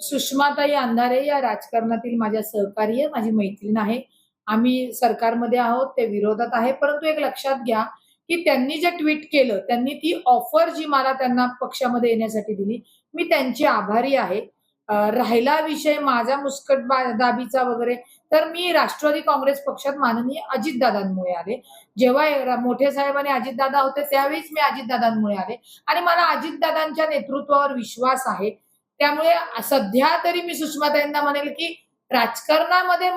सुषमाताई अंधारे या राजकारणातील माझ्या सहकारी आहे माझी मैत्रीण आहे. आम्ही सरकारमध्ये आहोत ते विरोधात आहे परंतु एक लक्षात घ्या की त्यांनी जे ट्विट केलं त्यांनी ती ऑफर जी मला त्यांना पक्षामध्ये येण्यासाठी दिली मी त्यांची आभारी आहे. राहिला विषय माझा मुस्कट दाबीचा वगैरे तर मी राष्ट्रवादी काँग्रेस पक्षात माननीय अजितदादांमुळे आले. जेव्हा मोठे साहेब आणि अजितदादा होते त्यावेळीच मी अजितदादांमुळे आले. आणि मला अजितदादांच्या नेतृत्वावर विश्वास आहे. त्यामुळे सध्या तरी मी सुषमाताईंना म्हणेल की राजकारणामध्ये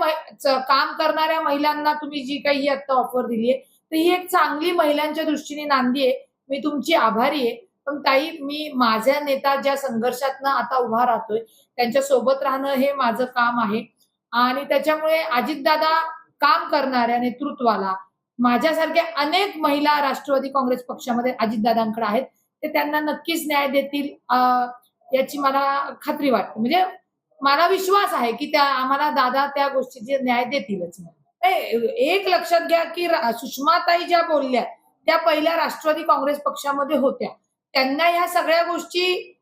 काम करणाऱ्या महिलांना तुम्ही जी काही आता ऑफर दिली आहे तर ही एक चांगली महिलांच्या दृष्टीने नांदी आहे. मी तुमची आभारी आहे. पण ताई मी माझ्या नेता ज्या संघर्षातनं आता उभा राहतोय त्यांच्यासोबत राहणं हे माझं काम आहे. आणि त्याच्यामुळे अजितदादा काम करणाऱ्या नेतृत्वाला माझ्यासारख्या अनेक महिला राष्ट्रवादी काँग्रेस पक्षामध्ये अजितदादांकडे आहेत ते त्यांना नक्कीच न्याय देतील. याची मला खात्री वाटते. म्हणजे मला विश्वास आहे की त्या आम्हाला दादा त्या गोष्टीचे न्याय देतीलच एक लक्षात घ्या की सुषमाताई ज्या बोलल्या त्या पहिल्या राष्ट्रवादी काँग्रेस पक्षामध्ये होत्या. त्यांना ह्या सगळ्या गोष्टी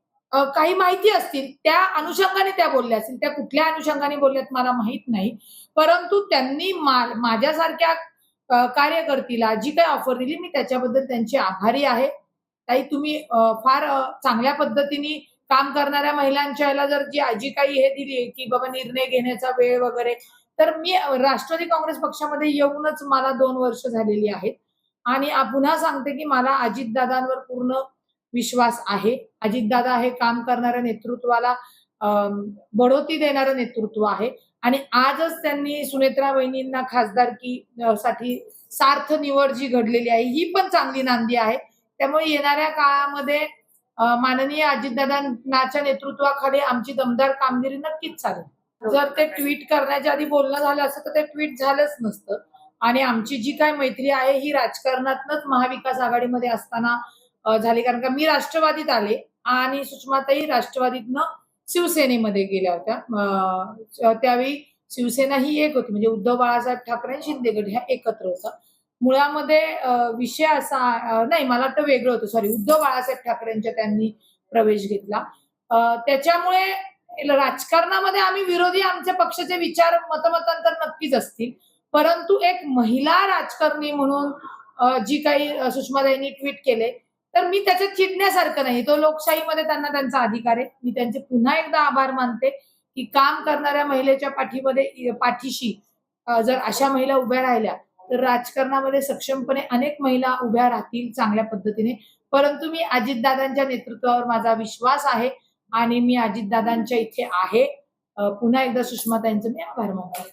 काही माहिती असतील त्या अनुषंगाने त्या बोलल्या असतील. त्या कुठल्या अनुषंगाने बोलल्यात मला माहीत नाही. परंतु त्यांनी माझ्यासारख्या कार्यकर्तीला जी काही ऑफर दिली मी त्याच्याबद्दल त्यांची आभारी आहे. ताई तुम्ही फार चांगल्या पद्धतीने काम करणाऱ्या महिलांच्या याला जर जी आजी काही हे दिली की बाबा निर्णय घेण्याचा वेळ वगैरे तर मी राष्ट्रवादी काँग्रेस पक्षामध्ये येऊनच मला दोन वर्ष झालेली आहेत. आणि पुन्हा सांगते की मला अजितदादांवर पूर्ण विश्वास आहे. अजितदादा हे काम करणाऱ्या नेतृत्वाला बढोती देणारं नेतृत्व आहे. आणि आजच त्यांनी सुनेत्रा वहिनींना खासदारकी साठी सार्थ निवड जी घडलेली आहे ही पण चांगली नांदी आहे. त्यामुळे येणाऱ्या काळामध्ये माननीय अजितदादांच्या नेतृत्वाखाली आमची दमदार कामगिरी नक्कीच चालेल. जर ते ट्विट करण्याच्या आधी बोलणं झालं असतं तर ते ट्विट झालंच नसतं. आणि आमची जी काय मैत्री आहे ही राजकारणातनच महाविकास आघाडीमध्ये असताना झाली. कारण का मी राष्ट्रवादीत आले आणि सुषमाताई राष्ट्रवादीतनं शिवसेनेमध्ये गेल्या होत्या. त्यावेळी शिवसेना ही एक होती. म्हणजे उद्धव बाळासाहेब ठाकरे आणि शिंदे गट ह्या एकत्र होता. मुळामध्ये विषय असा नाही मला वाटतं वेगळं होतं. सॉरी उद्धव बाळासाहेब ठाकरेंच्या त्यांनी प्रवेश घेतला. त्याच्यामुळे राजकारणामध्ये आम्ही विरोधी आमच्या पक्षाचे विचार मतमतांतर नक्कीच असतील. परंतु एक महिला राजकारणी म्हणून जी काही सुषमाताईंनी ट्विट केले तर मी त्याच्यात चिडण्यासारखं नाही. तो लोकशाहीमध्ये त्यांना त्यांचा अधिकार आहे. मी त्यांचे पुन्हा एकदा आभार मानते की काम करणाऱ्या महिलेच्या पाठीमध्ये पाठीशी जर अशा महिला उभ्या राहिल्या तर राजकारणामध्ये सक्षमपणे अनेक महिला उभ्या राहतील चांगल्या पद्धतीने. परंतु मी अजितदादांच्या नेतृत्वावर माझा विश्वास आहे आणि मी अजितदादांच्या इथे आहे. पुन्हा एकदा सुषमाताईंचं मी आभार मानतो.